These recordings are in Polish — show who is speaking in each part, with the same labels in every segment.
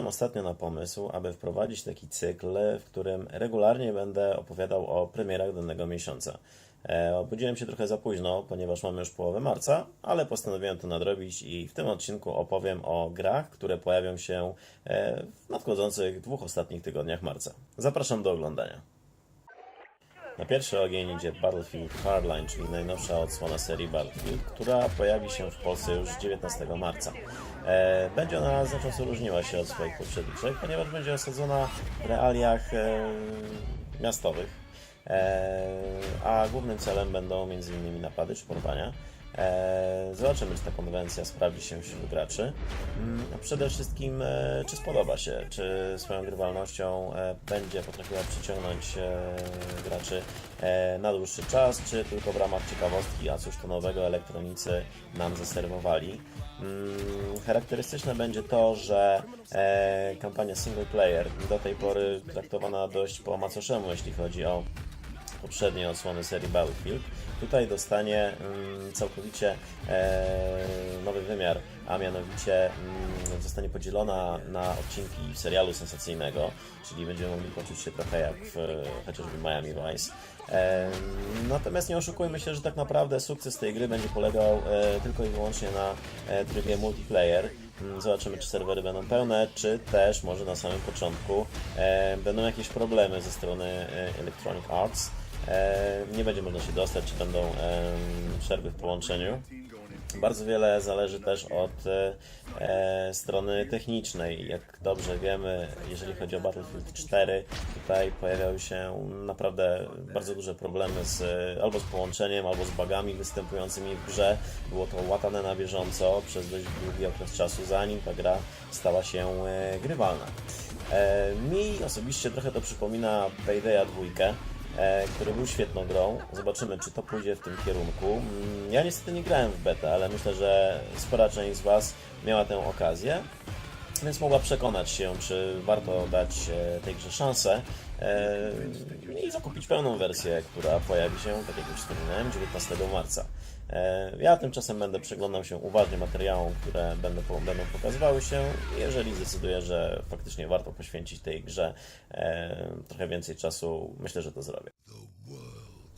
Speaker 1: Wpadłem ostatnio na pomysł, aby wprowadzić taki cykl, w którym regularnie będę opowiadał o premierach danego miesiąca. E, Obudziłem się trochę za późno, ponieważ mamy już połowę marca, ale postanowiłem to nadrobić i w tym odcinku opowiem o grach, które pojawią się e, w nadchodzących dwóch ostatnich tygodniach marca. Zapraszam do oglądania. Na pierwszy ogień idzie Battlefield Hardline, czyli najnowsza odsłona serii Battlefield, która pojawi się w Polsce już 19 marca. E, Będzie ona znacząco różniła się od swoich poprzedniczych, ponieważ będzie osadzona w realiach e, miastowych, e, a głównym celem będą m.in. napady czy porwania. E, Zobaczymy, czy ta konwencja sprawdzi się wśród graczy. Mm, A przede wszystkim, e, czy spodoba się, czy swoją grywalnością e, będzie potrafiła przyciągnąć e, graczy e, na dłuższy czas, czy tylko w ramach ciekawostki, a cóż to nowego elektronicy nam zaserwowali. Mm, Charakterystyczne będzie to, że e, kampania single player do tej pory traktowana dość po macoszemu, jeśli chodzi o poprzedniej odsłony serii Battlefield. Tutaj dostanie mm, całkowicie e, nowy wymiar, a mianowicie mm, zostanie podzielona na odcinki serialu sensacyjnego, czyli będziemy mogli poczuć się trochę jak w e, chociażby Miami Vice. E, natomiast nie oszukujmy się, że tak naprawdę sukces tej gry będzie polegał tylko i wyłącznie na trybie multiplayer. Mm, Zobaczymy, czy serwery będą pełne, czy też może na samym początku będą jakieś problemy ze strony Electronic Arts. E, nie będzie można się dostać, czy będą e, przerwy w połączeniu. Bardzo wiele zależy też od e, strony technicznej. Jak dobrze wiemy, jeżeli chodzi o Battlefield 4, tutaj pojawiały się naprawdę bardzo duże problemy z, albo z połączeniem, albo z bugami występującymi w grze. Było to łatane na bieżąco przez dość długi okres czasu, zanim ta gra stała się e, grywalna. E, mi osobiście trochę to przypomina Paydaya 2 e, który był świetną grą. Zobaczymy, czy to pójdzie w tym kierunku. Mm, Ja niestety nie grałem w beta, ale myślę, że spora część z Was miała tę okazję, więc mogła przekonać się, czy warto dać e, tej grze szansę e, i zakupić pełną wersję, która pojawi się, tak jak już wspominałem, 19 marca. E, Ja tymczasem będę przeglądał się uważnie materiałom, które będą, będą pokazywały się. Jeżeli zdecyduję, że faktycznie warto poświęcić tej grze e, trochę więcej czasu, myślę, że to zrobię.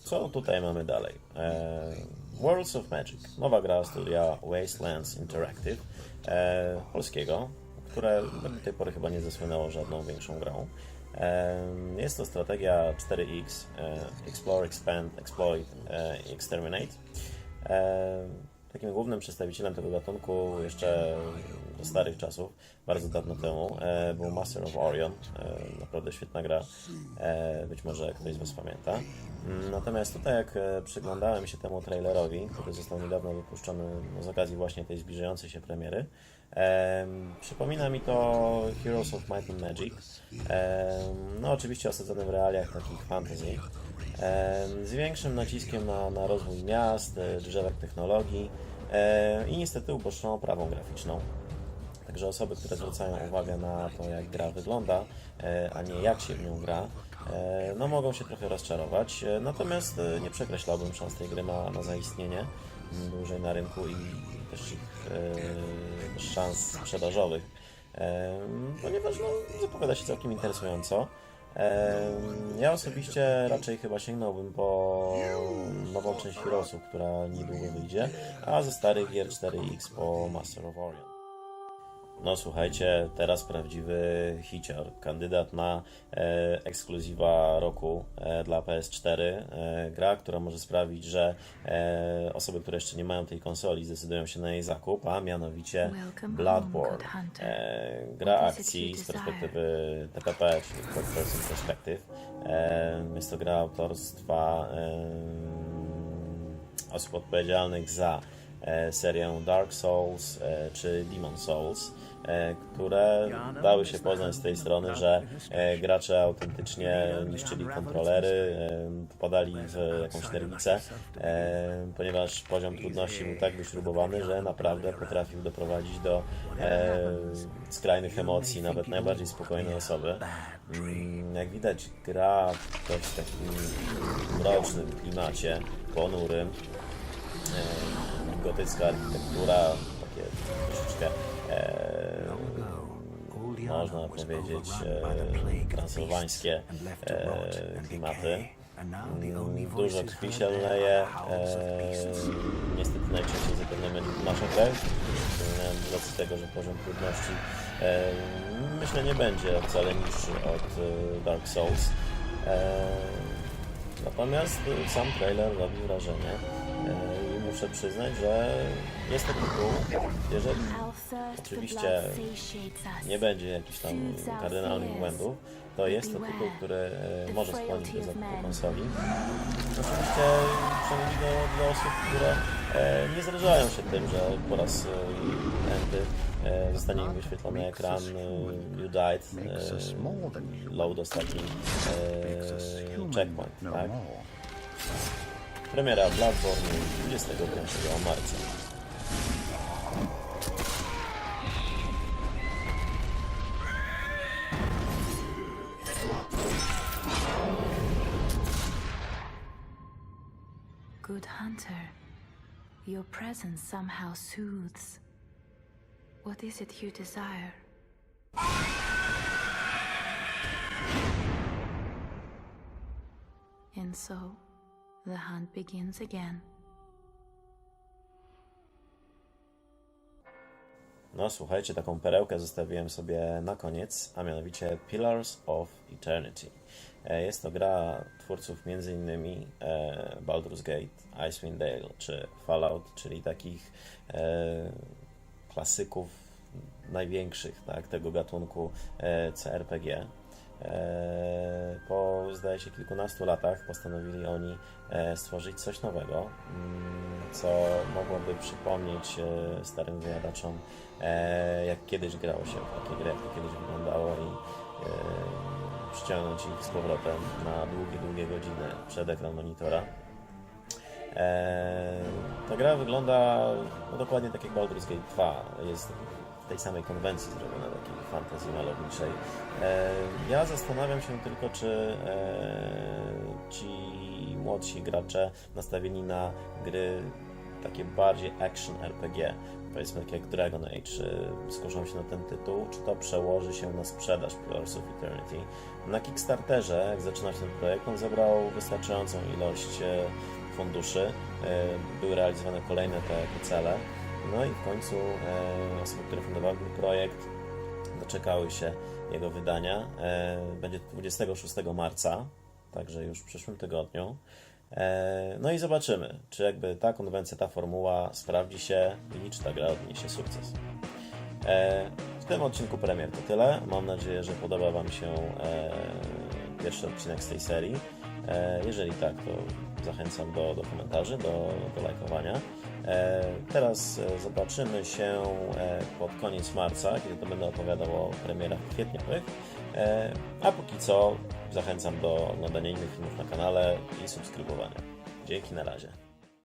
Speaker 1: Co tutaj mamy dalej? E, Worlds of Magic. Nowa gra studia Wastelands Interactive polskiego, które do tej pory chyba nie zasłynęło żadną większą grą. Jest to strategia 4X, e, Explore, Expand, Exploit Exterminate. E, takim głównym przedstawicielem tego gatunku jeszcze do starych czasów, bardzo dawno temu, e, był Master of Orion. E, naprawdę świetna gra. Być może ktoś z Was pamięta. Mm, Natomiast tutaj, jak przyglądałem się temu trailerowi, który został niedawno wypuszczony z okazji właśnie tej zbliżającej się premiery, em, przypomina mi to Heroes of Might and Magic. No, oczywiście osadzony w realiach takich fantasy. Z większym naciskiem na, na rozwój miast, e, drzewek technologii e, i niestety uboczną oprawą graficzną. Także osoby, które zwracają uwagę na to, jak gra wygląda, e, a nie jak się w nią gra, no mogą się trochę rozczarować. Natomiast nie przekreślałbym szans tej gry na, na zaistnienie m, dłużej na rynku i też ich szans sprzedażowych, ponieważ no, zapowiada się całkiem interesująco. Ja osobiście raczej chyba sięgnąłbym po nową część Heroesów, która niedługo wyjdzie, a ze starych gier 4X po Master of Orion. No słuchajcie, teraz prawdziwy hicior. Kandydat na e, ekskluzywa roku e, dla PS4. E, gra, która może sprawić, że e, osoby, które jeszcze nie mają tej konsoli, zdecydują się na jej zakup, a mianowicie Bloodborne. E, gra akcji z perspektywy TPP, czyli Third Person Perspective. E, jest to gra autorstwa e, osób odpowiedzialnych za serię Dark Souls e, czy Demon Souls, e, które dały się poznać z tej strony, że e, gracze autentycznie niszczyli kontrolery, e, popadali w jakąś nerwicę, e, ponieważ poziom trudności był tak wyśrubowany, że naprawdę potrafił doprowadzić do e, skrajnych emocji nawet najbardziej spokojnej osoby. Mm, Jak widać, gra w takim mrocznym klimacie, ponurym. Gotycka architektura, takie troszeczkę e, można powiedzieć, e, transylwańskie e, klimaty. Mm, Dużo krwi się leje. E, niestety najczęściej zapewne będzie nasza krew. Racji tego, że poziom trudności e, myślę nie będzie wcale niższy od e, Dark Souls. E, natomiast sam trailer robi wrażenie e, muszę przyznać, że jest to tytuł, jeżeli
Speaker 2: Oczywiście
Speaker 1: nie będzie jakichś tam kardynalnych błędów, to jest to tytuł, który e, może skłonić do zakupu konsoli. Oczywiście przemówi do, dla osób, które e, nie zrażają się tym, że po raz enty e, zostanie im wyświetlony ekran You Died, load ostatni checkpoint. Tak? Premiera Bloodborne 25 marca.
Speaker 2: Good hunter, your presence somehow soothes. What is it you desire? And so, the hunt begins again.
Speaker 1: No słuchajcie, taką perełkę zostawiłem sobie na koniec, a mianowicie Pillars of Eternity. E, Jest to gra twórców m.in. e, Baldur's Gate, Icewind Dale czy Fallout, czyli takich e, klasyków największych tak, tego gatunku CRPG. E, Po zdaje się kilkunastu latach postanowili oni e, stworzyć coś nowego, mm, co mogłoby przypomnieć e, starym wyjadaczom, jak kiedyś grało się w takie gry, jak to kiedyś wyglądało i przyciągnąć ich z powrotem na długie, długie godziny przed ekran monitora. Ta gra wygląda no, dokładnie tak jak Baldur's Gate 2. Jest w tej samej konwencji zrobiona, fantazji malowniczej. E, ja zastanawiam się tylko, czy e, ci młodsi gracze nastawieni na gry takie bardziej action RPG, powiedzmy tak jak Dragon Age, e, skuszą się na ten tytuł, czy to przełoży się na sprzedaż Pillars of Eternity. Na Kickstarterze, jak zaczynał się ten projekt, on zebrał wystarczającą ilość e, funduszy, były realizowane kolejne te, cele, no i w końcu osoby, które fundowały ten projekt, doczekały się jego wydania. E, Będzie to 26 marca, także już w przyszłym tygodniu. E, No i zobaczymy, czy jakby ta konwencja, ta formuła sprawdzi się i czy ta gra odniesie sukces. E, W tym odcinku premier to tyle. Mam nadzieję, że podoba Wam się pierwszy odcinek z tej serii. Jeżeli tak, to zachęcam do, do komentarzy, do, do lajkowania. E, Teraz e, zobaczymy się e, pod koniec marca, kiedy to będę opowiadał o premierach kwietniowych. A póki co zachęcam do oglądania innych filmów na kanale i subskrybowania. Dzięki, na razie.